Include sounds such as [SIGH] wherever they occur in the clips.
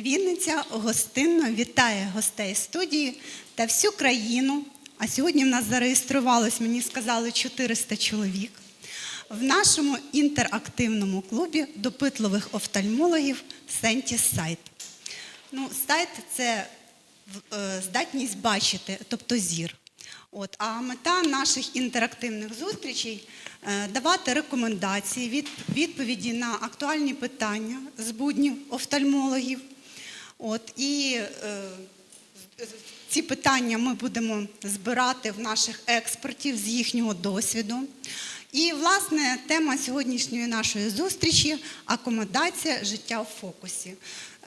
Вінниця гостинно вітає гостей студії та всю країну. А сьогодні в нас зареєструвалось, мені сказали, 400 чоловік в нашому інтерактивному клубі допитливих офтальмологів Сентіс Сайт. Ну, сайт це е, здатність бачити, тобто зір. От, а мета наших інтерактивних зустрічей е, давати рекомендації, відповіді на актуальні питання з буднів офтальмологів. От, і е, ці питання ми будемо збирати в наших експертів з їхнього досвіду. І, власне, тема сьогоднішньої нашої зустрічі акомодація життя в фокусі.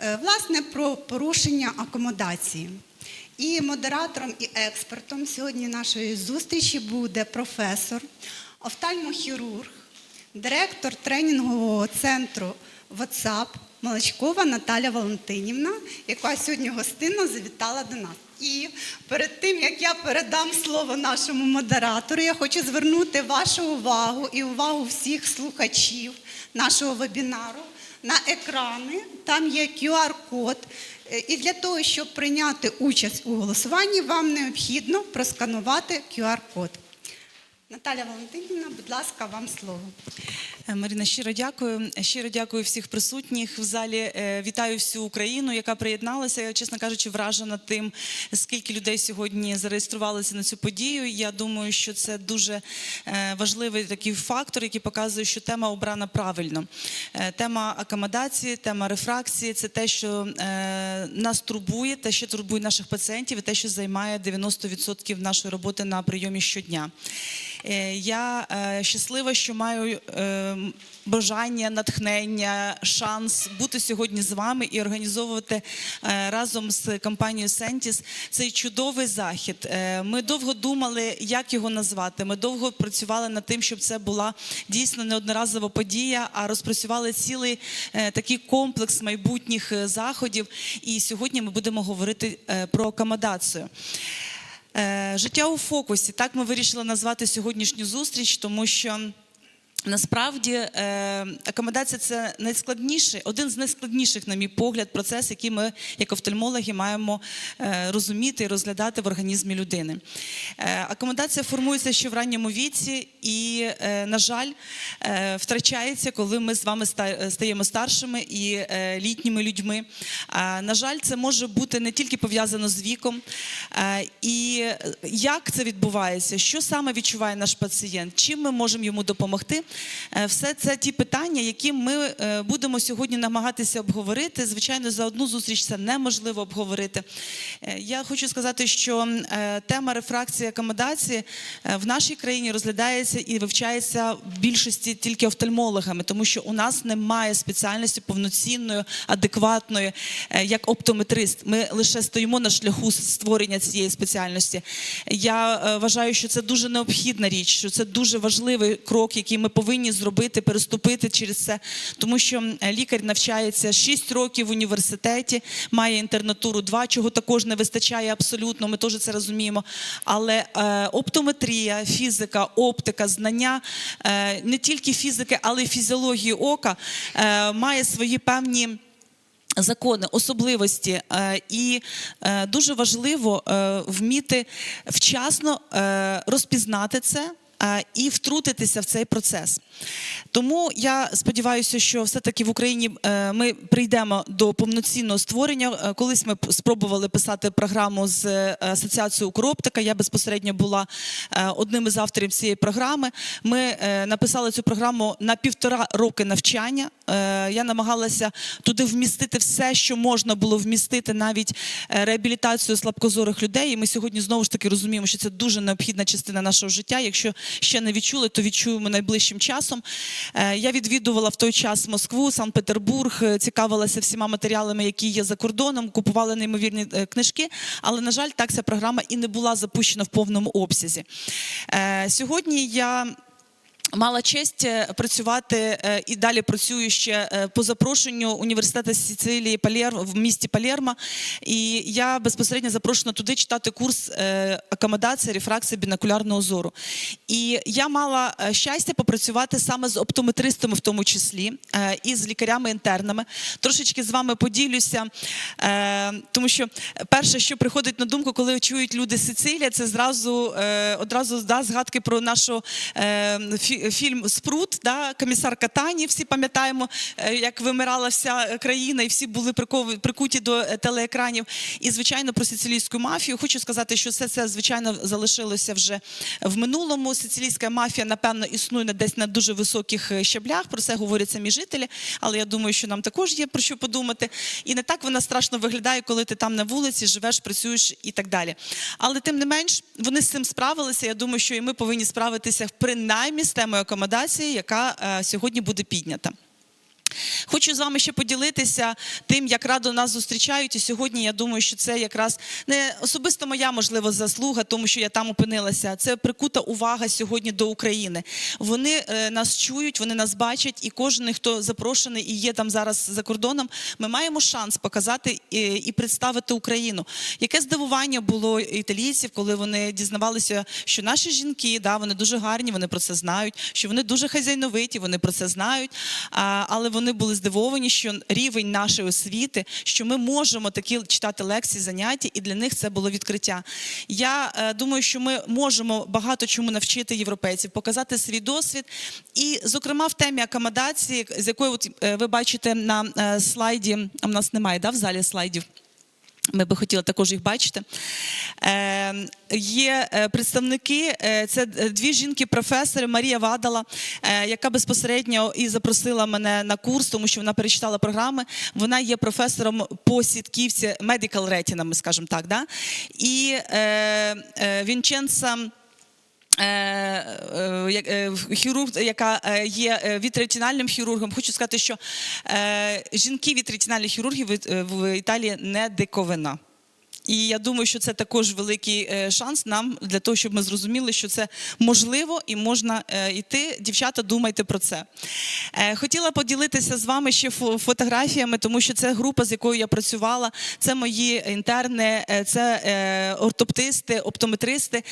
Е, Власне, про порушення акомодації. І модератором і експертом сьогодні нашої зустрічі буде професор, офтальмохірург, директор тренінгового центру WhatsApp Малачкова Наталя Валентинівна, яка сьогодні гостинно завітала до нас. І перед тим як я передам слово нашому модератору, я хочу звернути вашу увагу і увагу всіх слухачів нашого вебінару на екрани. Там є QR-код. Е, І для того, щоб прийняти участь у голосуванні, вам необхідно просканувати QR-код. Наталя Валентинівна, будь ласка, вам слово. Е, Маріна, щиро дякую. Щиро дякую всіх присутніх в залі. Е, Вітаю всю Україну, яка приєдналася. Я, чесно кажучи, вражена тим, скільки людей сьогодні зареєструвалися на цю подію. Я думаю, що це дуже е, важливий такий фактор, який показує, що тема обрана правильно. Тема акомодації, тема рефракції це те, що нас турбує, те, що турбує наших пацієнтів, і те, що займає 90% нашої роботи на прийомі щодня. Е, Я е, щаслива, що маю е, бажання, натхнення, шанс бути сьогодні з вами і організовувати разом з компанією Сентіс цей чудовий захід. Ми довго думали, як його назвати. Ми довго працювали над тим, щоб це була дійсно неодноразова подія, а розпрацювали цілий такий комплекс майбутніх заходів. І сьогодні ми будемо говорити про акомодацію. Е, Життя у фокусі. Так ми вирішили назвати сьогоднішню зустріч, тому що. Насправді е, акомодація це найскладніший, один з найскладніших, на мій погляд, процес, який ми, як офтальмологи, маємо е, розуміти і розглядати в організмі людини. Е, акомодація формується ще в ранньому віці і, на жаль, втрачається, коли ми з вами стаємо старшими і літніми людьми. На жаль, це може бути не тільки пов'язано з віком. І як це відбувається? Що саме відчуває наш пацієнт? Чим ми можемо йому допомогти? Е, Все це ті питання, які ми е, будемо сьогодні намагатися обговорити. Звичайно, за одну зустріч це неможливо обговорити. Е, Я хочу сказати, що тема рефракції акомодації в нашій країні розглядається і вивчається в більшості тільки офтальмологами, тому що у нас немає спеціальності повноцінної, адекватної, як оптометрист. Ми лише стоїмо на шляху створення цієї спеціальності. Я вважаю, що це дуже необхідна річ, що це дуже важливий крок, який ми повинні зробити, переступити через це, тому що лікар навчається 6 років в університеті, має інтернатуру 2, чого також не вистачає абсолютно. Ми теж це розуміємо. Але е, оптометрія, фізика, оптика, знання е, не тільки фізики, але й фізіології ока е, має свої певні. Закони, особливості, Е, і е, дуже важливо е, вміти вчасно розпізнати це. Е, І втрутитися в цей процес. Тому я сподіваюся, що все-таки в Україні е, ми прийдемо до повноцінного створення. Е, Колись ми спробували писати програму з асоціацією Укроптика. Я безпосередньо була одним із авторів цієї програми. Ми написали цю програму на півтора роки навчання. Я намагалася туди вмістити все, що можна було вмістити, навіть реабілітацію слабкозорих людей. І ми сьогодні знову ж таки розуміємо, що це дуже необхідна частина нашого життя. Якщо ще не відчули, то відчуємо найближчим часом. Е, Я відвідувала в той час Москву, Санкт-Петербург, е, цікавилася всіма матеріалами, які є за кордоном, купували неймовірні е, книжки. Але на жаль, так ця програма і не була запущена в повному обсязі. Сьогодні я. Мала честь е, працювати е, і далі працюю ще е, по запрошенню університету Сицилії Палєр в місті Палєрма. І я безпосередньо запрошена туди читати курс акомодація, рефракція бінокулярного зору. І я мала щастя попрацювати саме з оптометристами, в тому числі, і з лікарями-інтернами. Трошечки з вами поділюся, тому що перше, що приходить на думку, коли чують люди Сицилія, це зразу одразу да, згадки про нашу фі- фільм Спрут, да, комісар Катані. Всі пам'ятаємо, е, як вимирала вся країна, і всі були прикуті до е, телеекранів. І звичайно про сицилійську мафію. Хочу сказати, що все це звичайно залишилося вже в минулому. Сицилійська мафія, напевно, існує десь на дуже високих е, щаблях. Про це говорять самі жителі. Але я думаю, що нам також є про що подумати. І не так вона страшно виглядає, коли ти там на вулиці живеш, працюєш і так далі. Але тим не менш, вони з цим справилися. Я думаю, що і ми повинні справитися принаймні з темою акомодації, яка е, сьогодні буде піднята. Хочу з вами ще поділитися тим, як радо нас зустрічають. І сьогодні я думаю, що це якраз не особисто моя можливо заслуга, тому що я там опинилася. Це прикута увага сьогодні до України. Вони е, нас чують, вони нас бачать, і кожен, хто запрошений і є там зараз за кордоном, ми маємо шанс показати е, і представити Україну. Яке здивування було італійців, коли вони дізнавалися, що наші жінки, да, вони дуже гарні, вони про це знають, що вони дуже хазяйновиті, вони про це знають. Але вони були здивовані, що рівень нашої освіти, що ми можемо такі читати лекції, заняття, і для них це було відкриття. Я е, думаю, що ми можемо багато чому навчити європейців, показати свій досвід. І, зокрема, в темі акомодації, з якої от, е, ви бачите на е, слайді, а в нас немає да, в залі слайдів. Ми би хотіли також їх бачити. Е, є е, представники, е, це е, дві жінки-професори, Марія Вадала, яка безпосередньо і запросила мене на курс, тому що вона перечитала програми. Вона є професором по сітківці медикал Retina, ми скажемо так. Да? І Вінченца. Е, е, е, хірург, яка є вітретинальним хірургом, хочу сказати, що жінки вітреатинальні хірурги в Італії не диковина. І я думаю, що це також великий е, шанс нам для того, щоб ми зрозуміли, що це можливо і можна е, йти. Дівчата, думайте про це. Е, Хотіла поділитися з вами ще фо- фотографіями, тому що це група, з якою я працювала. Це мої інтерни, це ортоптисти, оптометристи,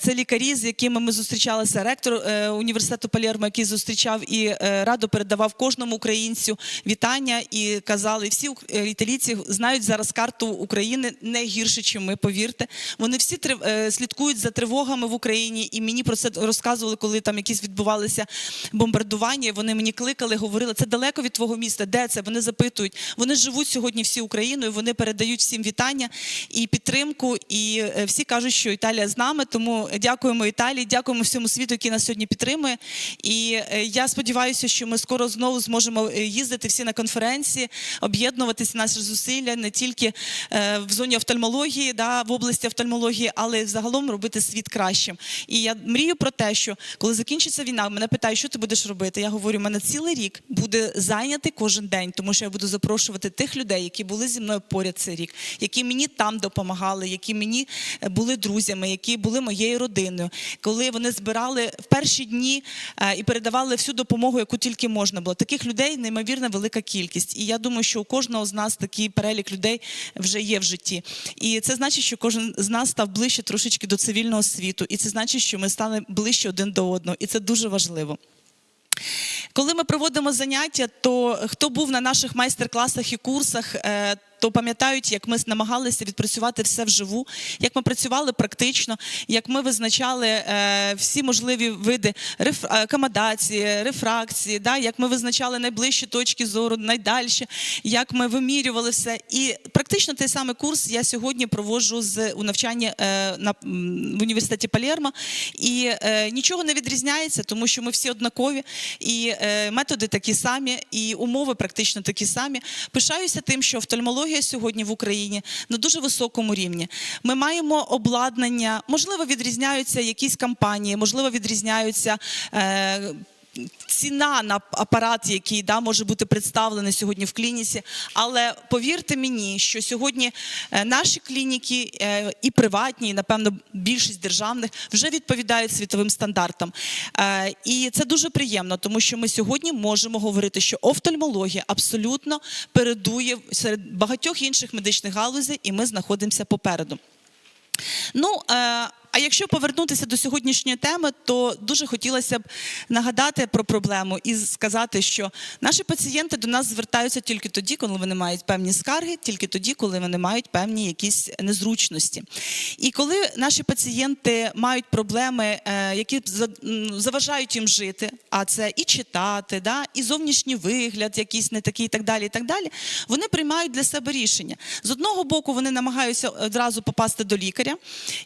це лікарі, з якими ми зустрічалися. Ректор університету Палєрмо, який зустрічав і радо передавав кожному українцю вітання і казали, всі італійці знають зараз карту України не гірше, чим ми, повірте. Вони всі трив- е, слідкують за тривогами в Україні, і мені про це розказували, коли там якісь відбувалися бомбардування. Вони мені кликали, говорили, це далеко від твого міста. Де це? Вони запитують. Вони живуть сьогодні всі Україною. Вони передають всім вітання і підтримку. І е, всі кажуть, що Італія з нами. Тому дякуємо Італії, дякуємо всьому світу, який нас сьогодні підтримує. І е, я сподіваюся, що ми скоро знову зможемо їздити всі на конференції, об'єднуватися наші зусилля не тільки в зоні офтальмології, да, в області офтальмології, але загалом робити світ кращим. І я мрію про те, що коли закінчиться війна, мене питають, що ти будеш робити. Я говорю, мене цілий рік буде зайнятий кожен день, тому що я буду запрошувати тих людей, які були зі мною поряд цей рік, які мені там допомагали, які мені е, були друзями, які були моєю родиною. Коли вони збирали в перші дні е, і передавали всю допомогу, яку тільки можна було. Таких людей неймовірна велика кількість. І я думаю, що у кожного з нас такий перелік людей вже є в житті. І це значить, що кожен з нас став ближче трошечки до цивільного світу. І це значить, що ми стали ближче один до одного. І це дуже важливо. Коли ми проводимо заняття, то хто був на наших майстер-класах і курсах, е, то пам'ятають, як ми намагалися відпрацювати все вживу, як ми працювали практично, як ми визначали е, всі можливі види е, акомодації, рефракції, да, як ми визначали найближчі точки зору, найдальші, як ми вимірювали все. І практично той самий курс я сьогодні проводжу з у навчанні е, на в університеті Палєрмо. І нічого не відрізняється, тому що ми всі однакові, і методи такі самі, і умови практично такі самі. Пишаюся тим, що офтальмологія сьогодні в Україні на дуже високому рівні. Ми маємо обладнання, можливо, відрізняються якісь кампанії, можливо, відрізняються. Е, ціна на апарат, який да, може бути представлений сьогодні в клініці. Але повірте мені, що сьогодні е, наші клініки е, і приватні, і напевно більшість державних вже відповідають світовим стандартам. Е, І це дуже приємно, тому що ми сьогодні можемо говорити, що офтальмологія абсолютно передує серед багатьох інших медичних галузей, і ми знаходимося попереду. Ну, а якщо повернутися до сьогоднішньої теми, то дуже хотілося б нагадати про проблему і сказати, що наші пацієнти до нас звертаються тільки тоді, коли вони мають певні скарги, тільки тоді, коли вони мають певні якісь незручності. І коли наші пацієнти мають проблеми, е, які заважають їм жити, а це і читати, да, і зовнішній вигляд, якийсь не такий, і так далі. І так далі, вони приймають для себе рішення. З одного боку, вони намагаються одразу попасти до лікаря,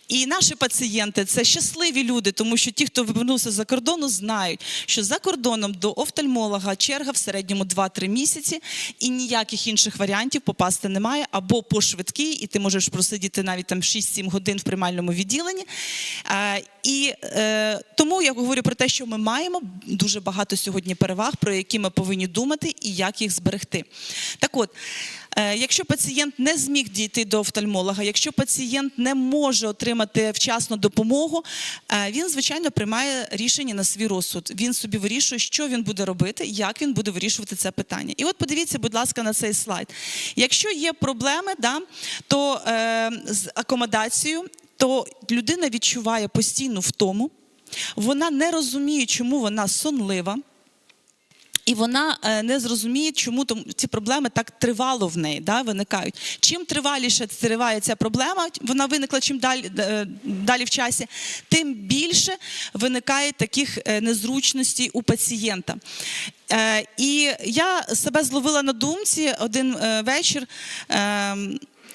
і наші пацієнти це щасливі люди, тому що ті, хто повернувся за кордону, знають, що за кордоном до офтальмолога черга в середньому 2-3 місяці, і ніяких інших варіантів попасти немає, або по швидкій, і ти можеш просидіти навіть там 6-7 годин в приймальному відділенні. І е, тому я говорю про те, що ми маємо дуже багато сьогодні переваг, про які ми повинні думати і як їх зберегти. Так от. Е, Якщо пацієнт не зміг дійти до офтальмолога, якщо пацієнт не може отримати вчасну допомогу, е, він звичайно приймає рішення на свій розсуд. Він собі вирішує, що він буде робити, як він буде вирішувати це питання. І от подивіться, будь ласка, на цей слайд. Якщо є проблеми, да, то е, з акомодацією, то людина відчуває постійну втому, вона не розуміє, чому вона сонлива. І вона е, не зрозуміє, чому ці проблеми так тривало в неї да, виникають. Чим триваліше триває ця проблема, вона виникла чим далі, е, далі в часі, тим більше виникає таких е, незручностей у пацієнта. І я себе зловила на думці один вечір.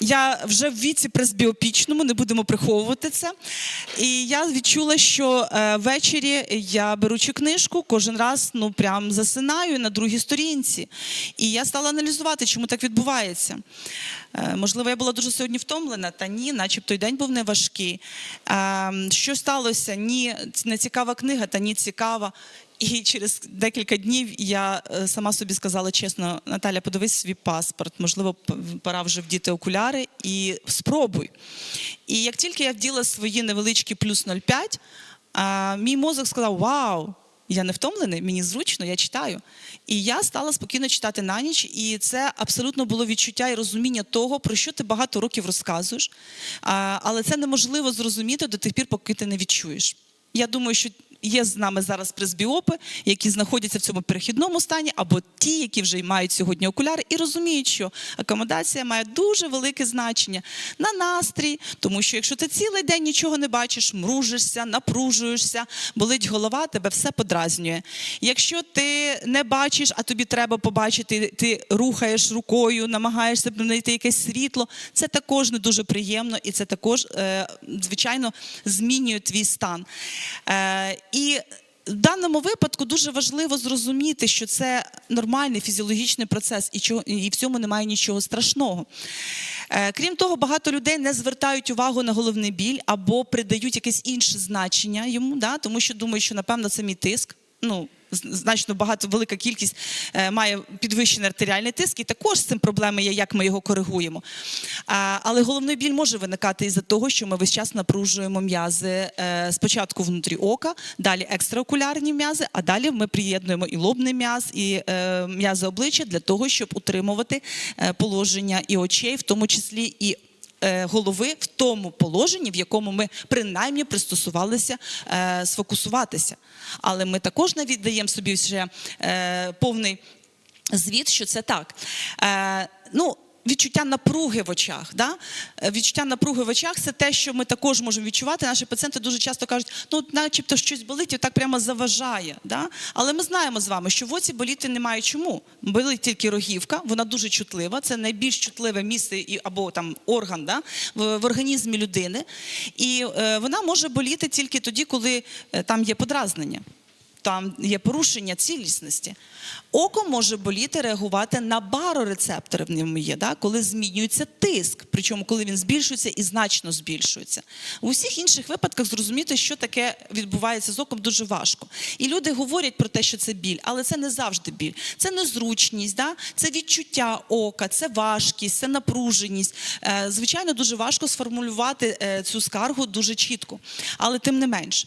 Я вже в віці пресбіопічному, не будемо приховувати це. І я відчула, що е, ввечері я беручи книжку, кожен раз ну прям засинаю на другій сторінці. І я стала аналізувати, чому так відбувається. Е, можливо, я була дуже сьогодні втомлена, та ні, начебто й день був не важкий. Е, що сталося? Ні, не цікава книга, та ні, цікава. І через декілька днів я е, сама собі сказала чесно, Наталя, подивись свій паспорт. Можливо, пора вже вдіти окуляри і спробуй. І як тільки я вділа свої невеличкі плюс 0,5, мій мозок сказав: Вау! Я не втомлений, мені зручно, я читаю. І я стала спокійно читати на ніч, і це абсолютно було відчуття і розуміння того, про що ти багато років розказуєш. Але це неможливо зрозуміти до тих пір, поки ти не відчуєш. Я думаю, що є з нами зараз пресбіопи, які знаходяться в цьому перехідному стані, або ті, які вже мають сьогодні окуляри, і розуміють, що акомодація має дуже велике значення на настрій, тому що якщо ти цілий день нічого не бачиш, мружишся, напружуєшся, болить голова, тебе все подразнює. Якщо ти не бачиш, а тобі треба побачити, ти рухаєш рукою, намагаєшся знайти якесь світло, це також не дуже приємно, і це також, е, звичайно, змінює твій стан. І в даному випадку дуже важливо зрозуміти, що це нормальний фізіологічний процес, і, чого, і в цьому немає нічого страшного. Е, крім того, багато людей не звертають увагу на головний біль або придають якесь інше значення йому, да, тому що думають, що напевно це мій тиск. Ну, значно багато велика кількість е, має підвищений артеріальний тиск, і також з цим проблеми є, як ми його коригуємо. Але головний біль може виникати із-за того, що ми весь час напружуємо м'язи е, спочатку внутрі ока, далі екстраокулярні м'язи, а далі ми приєднуємо і лобний м'яз, і е, м'язи обличчя для того, щоб утримувати положення і очей, в тому числі і голови в тому положенні, в якому ми принаймні пристосувалися е, сфокусуватися. Але ми також не віддаємо собі ще е, повний звіт, що це так. Е, ну, Відчуття напруги в очах. Да? Е, Відчуття напруги в очах це те, що ми також можемо відчувати. Наші пацієнти дуже часто кажуть, ну, начебто щось болить і так прямо заважає. Да? Але ми знаємо з вами, що в оці боліти немає чому. Болить тільки рогівка, вона дуже чутлива. Це найбільш чутливе місце або там орган да? в, в організмі людини. І е, вона може боліти тільки тоді, коли е, там є подразнення. Там є порушення цілісності. Око може боліти, реагувати на барорецептори в ньому є, да? коли змінюється тиск, причому коли він збільшується і значно збільшується. У всіх інших випадках зрозуміти, що таке відбувається з оком, дуже важко. І люди говорять про те, що це біль, але це не завжди біль. Це незручність, да? це відчуття ока, це важкість, це напруженість. Е, Звичайно, дуже важко сформулювати е, цю скаргу дуже чітко, але тим не менш.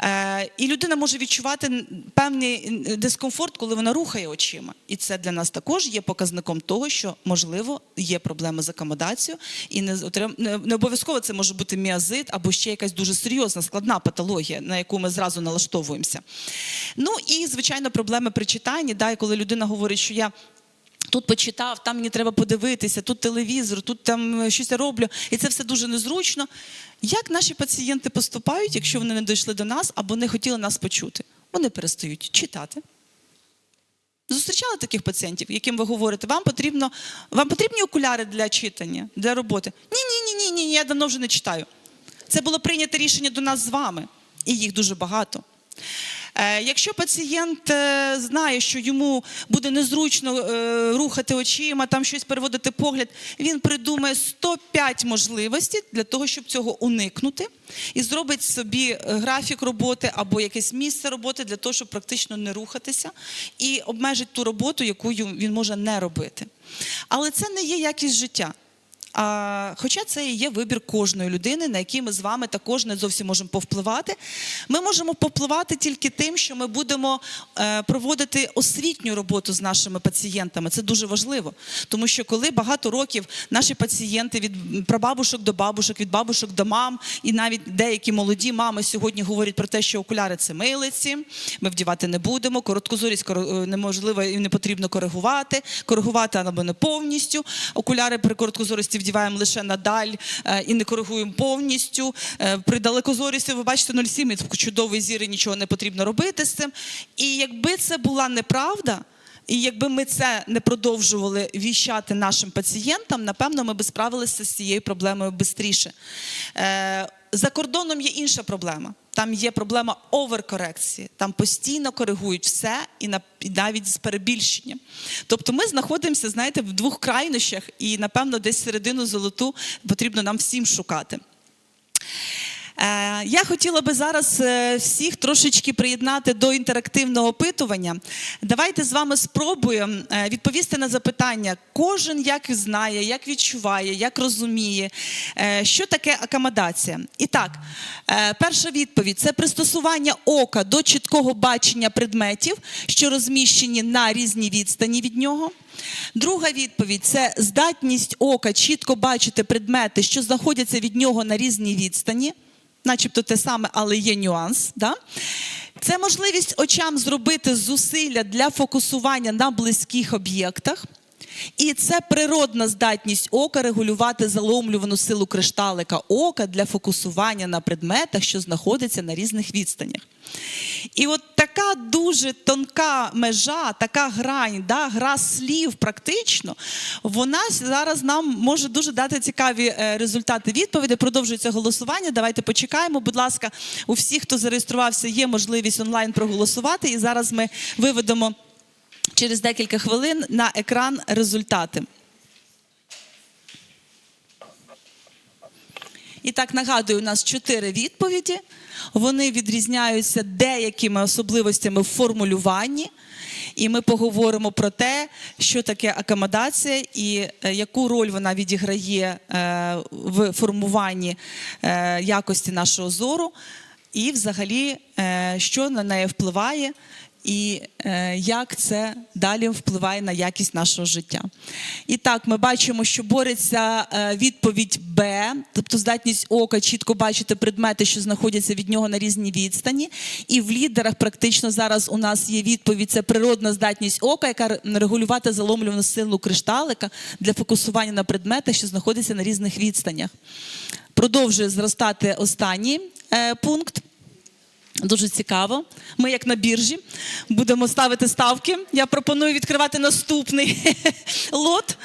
Е, І людина може відчувати певний дискомфорт, коли вона рухає очима. І це для нас також є показником того, що можливо є проблеми з акомодацією, і не, не обов'язково це може бути міазит або ще якась дуже серйозна складна патологія, на яку ми зразу налаштовуємося. Ну і звичайно, проблеми при читанні, да, і коли людина говорить, що я. Тут почитав, там мені треба подивитися, тут телевізор, тут там е, щось я роблю, і це все дуже незручно. Як наші пацієнти поступають, якщо вони не дійшли до нас або не хотіли нас почути? Вони перестають читати. Зустрічали таких пацієнтів, яким ви говорите, вам потрібно, вам потрібні окуляри для читання, для роботи? Ні, ні, ні, ні, ні, я давно вже не читаю. Це було прийнято рішення до нас з вами, і їх дуже багато. Е, Якщо пацієнт е, знає, що йому буде незручно е, рухати очима, там щось переводити погляд, він придумає 105 можливостей для того, щоб цього уникнути, і зробить собі графік роботи або якесь місце роботи для того, щоб практично не рухатися, і обмежить ту роботу, яку він може не робити. Але це не є якість життя. А, хоча це і є вибір кожної людини, на який ми з вами також не зовсім можемо повпливати. Ми можемо повпливати тільки тим, що ми будемо е, проводити освітню роботу з нашими пацієнтами. Це дуже важливо. Тому що коли багато років наші пацієнти від прабабушок до бабушок, від бабушок до мам, і навіть деякі молоді мами сьогодні говорять про те, що окуляри це милиці, ми вдівати не будемо, короткозорість коро- е, неможливо і не потрібно коригувати, коригувати або не повністю. Окуляри при короткозорості вдіваємо лише надаль е, і не коригуємо повністю. Е, При далекозорісті ви бачите 0,7, і чудовий зір, і нічого не потрібно робити з цим. І якби це була неправда. І якби ми це не продовжували віщати нашим пацієнтам, напевно, ми би справилися з цією проблемою швидше. За кордоном є інша проблема. Там є проблема оверкорекції. Там постійно коригують все і навіть з перебільшенням. Тобто ми знаходимося, знаєте, в двох крайнощах, і напевно десь середину золоту потрібно нам всім шукати. Е, Я хотіла би зараз е, всіх трошечки приєднати до інтерактивного опитування. Давайте з вами спробуємо е, відповісти на запитання. Кожен як знає, як відчуває, як розуміє, що таке акомодація. І так, перша відповідь це пристосування ока до чіткого бачення предметів, що розміщені на різній відстані від нього. Друга відповідь це здатність ока чітко бачити предмети, що знаходяться від нього на різній відстані, начебто те саме, але є нюанс. Да? Це можливість очам зробити зусилля для фокусування на близьких об'єктах. І це природна здатність ока регулювати заломлювану силу кришталика ока для фокусування на предметах, що знаходяться на різних відстанях. І от така дуже тонка межа, така грань, да, гра слів практично, вона зараз нам може дуже дати цікаві е, результати відповіді. Продовжується голосування. Давайте почекаємо. Будь ласка, у всіх, хто зареєструвався, є можливість онлайн проголосувати. І зараз ми виведемо через декілька хвилин на екран результати. І так нагадую, у нас чотири відповіді. Вони відрізняються деякими особливостями в формулюванні. І ми поговоримо про те, що таке акомодація і е, яку роль вона відіграє е, в формуванні е, якості нашого зору, і взагалі, що на неї впливає, і е, як це далі впливає на якість нашого життя. І так, ми бачимо, що бореться е, відповідь Б, тобто здатність ока чітко бачити предмети, що знаходяться від нього на різній відстані. І в лідерах практично зараз у нас є відповідь: це природна здатність ока, яка регулювати заломлювану силу кришталика для фокусування на предметах, що знаходяться на різних відстанях. Продовжує зростати останній е, пункт. Дуже цікаво. Ми, як на біржі, будемо ставити ставки. Я пропоную відкривати наступний [LAUGHS] лот.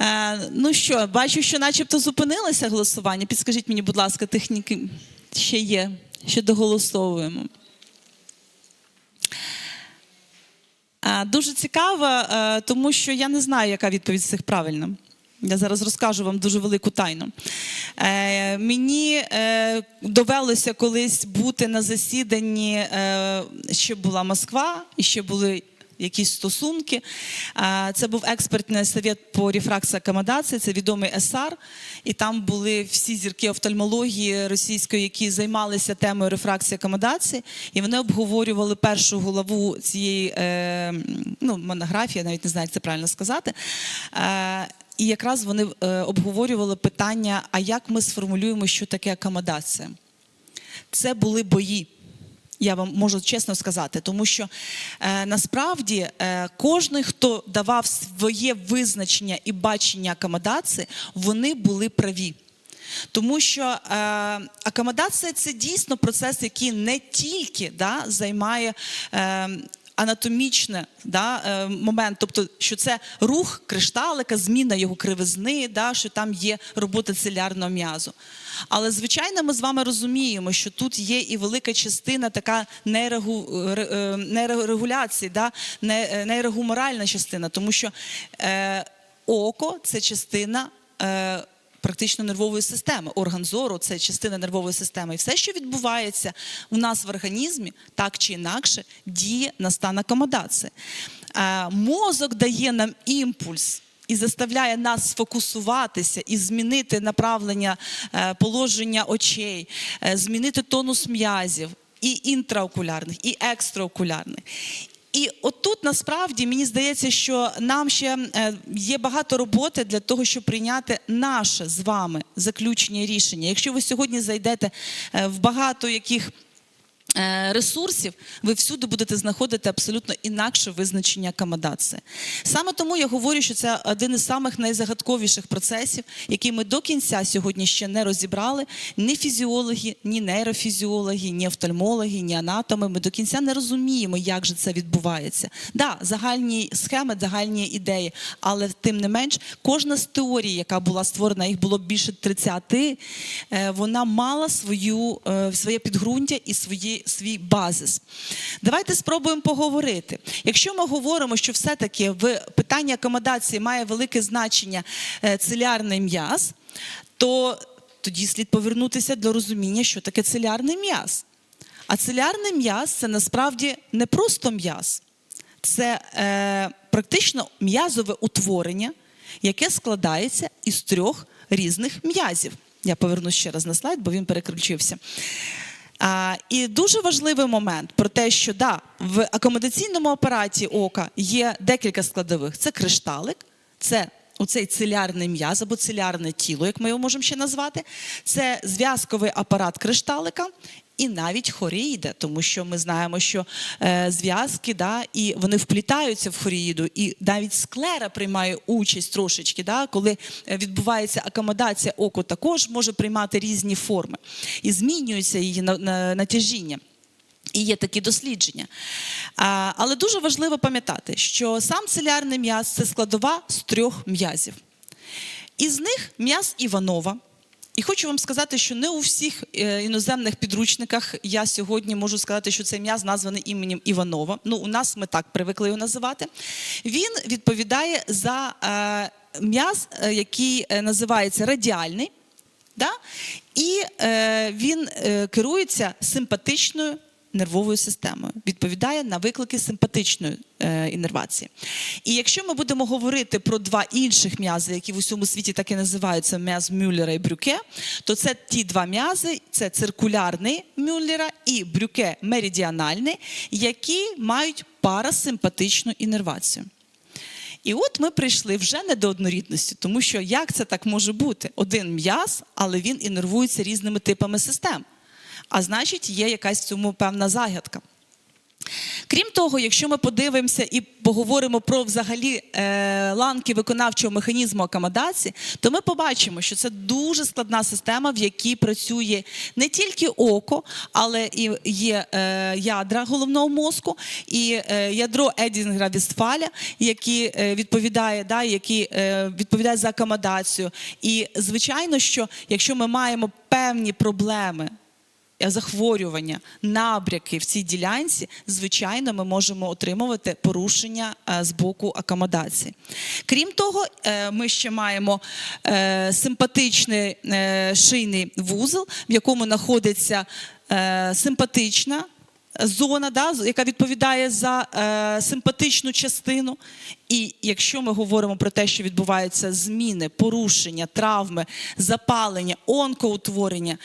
Е, ну що, бачу, що начебто зупинилося голосування. Підскажіть мені, будь ласка, техніки ще є, ще доголосовуємо. Е, дуже цікаво, е, тому що я не знаю, яка відповідь з цих правильна. Я зараз розкажу вам дуже велику тайну. Е, мені е, довелося колись бути на засіданні, е, ще була Москва, і ще були якісь стосунки. Е, Це був експертний совет по рефракції акомодації, це відомий ЕСАР. І там були всі зірки офтальмології російської, які займалися темою рефракції акомодації. І вони обговорювали першу главу цієї е, ну, монографії, я навіть не знаю, як це правильно сказати. Е, і якраз вони е, обговорювали питання: а як ми сформулюємо, що таке акомодація? Це були бої. Я вам можу чесно сказати, тому що е, насправді е, кожен, хто давав своє визначення і бачення акомодації, вони були праві. Тому що е, акомодація це дійсно процес, який не тільки да, займає. Е, Анатомічне да, е, момент, тобто, що це рух кришталика, зміна його кривизни, да, що там є робота целярного м'язу. Але звичайно, ми з вами розуміємо, що тут є і велика частина така е, нейрорегуляції, да, е, нейрогуморальна частина, тому що е, око це частина. Е, Практично нервової системи, орган зору це частина нервової системи. І все, що відбувається у нас в організмі, так чи інакше, діє на стан акомодації. Е, Мозок дає нам імпульс і заставляє нас сфокусуватися і змінити направлення е, положення очей, е, змінити тонус м'язів і інтраокулярних, і екстраокулярних. І отут насправді мені здається, що нам ще е, є багато роботи для того, щоб прийняти наше з вами заключення рішення. Якщо ви сьогодні зайдете е, в багато яких ресурсів, ви всюди будете знаходити абсолютно інакше визначення акомодації. Саме тому я говорю, що це один із самих найзагадковіших процесів, який ми до кінця сьогодні ще не розібрали. Ні фізіологи, ні нейрофізіологи, ні офтальмологи, ні анатоми. Ми до кінця не розуміємо, як же це відбувається. Да, загальні схеми, загальні ідеї, але тим не менш, кожна з теорій, яка була створена, їх було більше 30, е, вона мала свою, е, своє підґрунтя і свої, свій базис. Давайте спробуємо поговорити. Якщо ми говоримо, що все-таки в питанні акомодації має велике значення е, целярний м'яз, то тоді слід повернутися до розуміння, що таке целярний м'яз. А целярний м'яз це насправді не просто м'яз, це е, практично м'язове утворення, яке складається із трьох різних м'язів. Я повернусь ще раз на слайд, бо він переключився. А, і дуже важливий момент про те, що да, в акомодаційному апараті ока є декілька складових: це кришталик, це оцей цилярний м'яз або цилярне тіло, як ми його можемо ще назвати, це зв'язковий апарат кришталика. І навіть хоріїда, тому що ми знаємо, що е, зв'язки да, і вони вплітаються в хоріїду, і навіть склера приймає участь трошечки, да, коли е, відбувається акомодація оку, також може приймати різні форми і змінюється її на- на- натяжіння. І є такі дослідження. А, але дуже важливо пам'ятати, що сам целярний м'яз це складова з трьох м'язів. Із них м'яз Іванова. І хочу вам сказати, що не у всіх е, іноземних підручниках я сьогодні можу сказати, що цей м'яз названий іменем Іванова. Ну, у нас ми так привикли його називати. Він відповідає за е, м'яз, е, який е, називається радіальний. Да? І е, він е, керується симпатичною нервовою системою, відповідає на виклики симпатичної е, іннервації. І якщо ми будемо говорити про два інших м'язи, які в усьому світі так і називаються м'яз Мюллера і Брюке, то це ті два м'язи: це циркулярний Мюллера і Брюке меридіанальний, які мають парасимпатичну іннервацію. І от ми прийшли вже не до однорідності, тому що як це так може бути? Один м'яз, але він інервується різними типами систем. А значить, є якась в цьому певна загадка. Крім того, якщо ми подивимося і поговоримо про взагалі е, ланки виконавчого механізму акомодації, то ми побачимо, що це дуже складна система, в якій працює не тільки око, але і є е, ядра головного мозку, і е, ядро Едінгера Вістфаля, які відповідає, да, які відповідає за акомодацію. І звичайно, що якщо ми маємо певні проблеми захворювання, набряки в цій ділянці, звичайно, ми можемо отримувати порушення е, з боку акомодації. Крім того, е, ми ще маємо е, симпатичний шийний вузол, в якому знаходиться симпатична зона, да, яка відповідає за е, симпатичну частину. І якщо ми говоримо про те, що відбуваються зміни, порушення, травми, запалення, онкоутворення,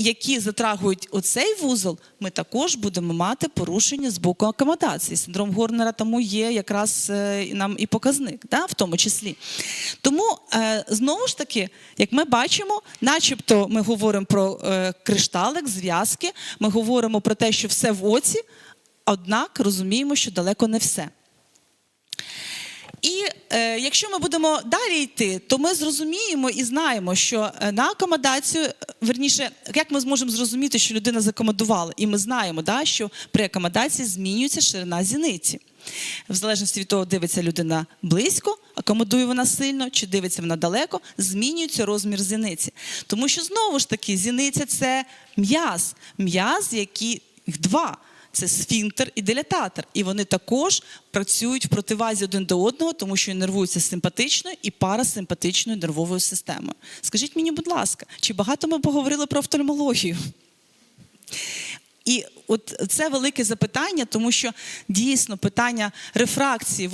які затрагують оцей вузол, ми також будемо мати порушення з боку акомодації. Синдром Горнера тому є якраз е, нам і показник, да, в тому числі. Тому е, знову ж таки, як ми бачимо, начебто ми говоримо про е, кришталик, зв'язки, ми говоримо про те, що все в оці, однак розуміємо, що далеко не все. І е, якщо ми будемо далі йти, то ми зрозуміємо і знаємо, що е, на акомодацію, е, верніше, як ми зможемо зрозуміти, що людина закомодувала, і ми знаємо, да, що при акомодації змінюється ширина зіниці. В залежності від того, дивиться людина близько, акомодує вона сильно, чи дивиться вона далеко, змінюється розмір зіниці. Тому що знову ж таки зіниця це м'яз, м'яз, який два. Це сфінктер і дилататор. І вони також працюють в противазі один до одного, тому що нервуються симпатичною і парасимпатичною нервовою системою. Скажіть мені, будь ласка, чи багато ми поговорили про офтальмологію? І от це велике запитання, тому що дійсно питання рефракції.